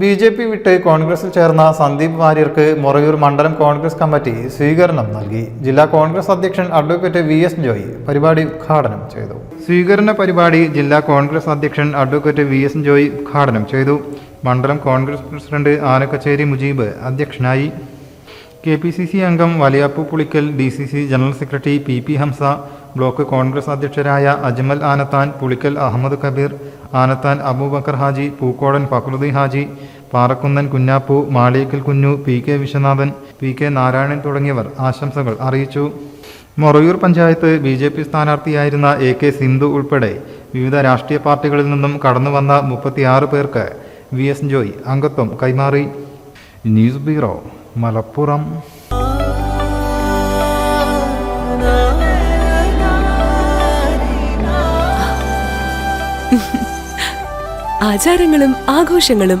B J P വിട്ട് കോൺഗ്രസിൽ ചേർന്ന സന്ദീപ് വാര്യർക്ക് മൊറയൂർ മണ്ഡലം കോൺഗ്രസ് കമ്മിറ്റി സ്വീകരണം നൽകി. ജില്ലാ കോൺഗ്രസ് അധ്യക്ഷൻ അഡ്വക്കേറ്റ് വി എസ് ജോയി പരിപാടി ഉദ്ഘാടനം ചെയ്തു. സ്വീകരണ പരിപാടി ജില്ലാ കോൺഗ്രസ് അധ്യക്ഷൻ അഡ്വക്കേറ്റ് വി എസ് ജോയി ഉദ്ഘാടനം ചെയ്തു. മണ്ഡലം കോൺഗ്രസ് പ്രസിഡന്റ് ആനക്കച്ചേരി മുജീബ് അധ്യക്ഷനായി. കെ പി സി സി അംഗം Valiyappu Pulikkal D C C general secretary P P Hamza block Congress അധ്യക്ഷരായ Ajmal Anathan Pulikkal Ahammed Kabeer Anathan Aboobacker Haji Pookodan Fakhruddin Haji Parakkunnan Kunhappu Maliyakkal Kunhu P K Viswanathan P K Narayanan തുടങ്ങിയവർ ആശംസകൾ അറിയിച്ചു. Morayur panchayat B J P സ്ഥാനാർത്ഥിയായിരുന്ന A K Sindhu ഉൾപ്പെടെ വിവിധ രാഷ്ട്രീയ പാർട്ടികളിൽ നിന്നും കടന്നുവന്ന മുപ്പത്തിയാറ് പേർക്ക് വി എസ് ജോയ് അംഗത്വം കൈമാറി. News bureau Malappuram. ആചാരങ്ങളും ആഘോഷങ്ങളും